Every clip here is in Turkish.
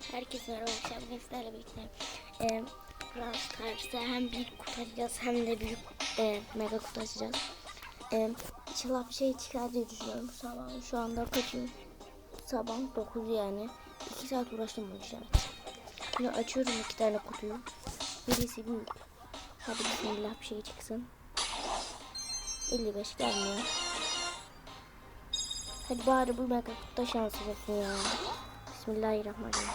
Herkese merhaba. Bugün sizlerle birlikte e, Brawl Stars'ta hem büyük kutu açacağız hem de büyük e, mega kutu açacağız. E, inşallah bir şey çıkar diye düşünüyorum. Sabah şu anda kaçıyor? Sabah 9 yani. 2 saat uğraştım bu işe. Şimdi açıyorum iki tane kutuyu. Birisi büyük. Hadi bismillah bir şey çıksın. 55 gelmiyor. Hadi bari bu mega kutuda şans olsun ya. Bismillahirrahmanirrahim.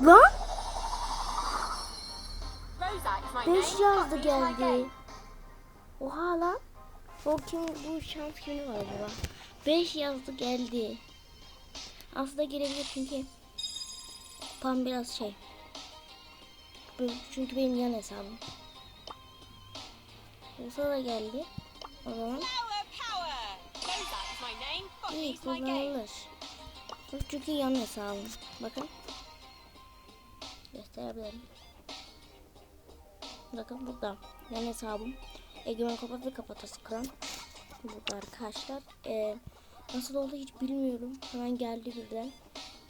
Lan Rosa is my 5 name. yazdı geldi. Oha lan. O kim bu şans kimi var acaba? 5 yazdı geldi. Aslında girebilir çünkü tam biraz şey. Çünkü benim yan hesabım. Rosa da geldi. O zaman iyi kullanılır. Çünkü yan hesabım. Bakın. Gösterebilirim. Bakın burada. Yan hesabım. Egemen kapat ve kapatası kıran. Burada arkadaşlar. Ee, nasıl oldu hiç bilmiyorum. Hemen geldi birden.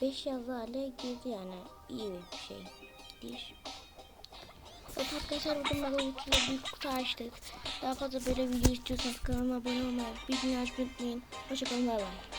5 yazı hale girdi yani. İyi bir şey. Değil. Evet arkadaşlar bugün mega kutuda büyük kutu açtık. Daha fazla böyle video istiyorsanız kanalıma abone olmayı, bildirim açmayı unutmayın. Hoşçakalın bay bay.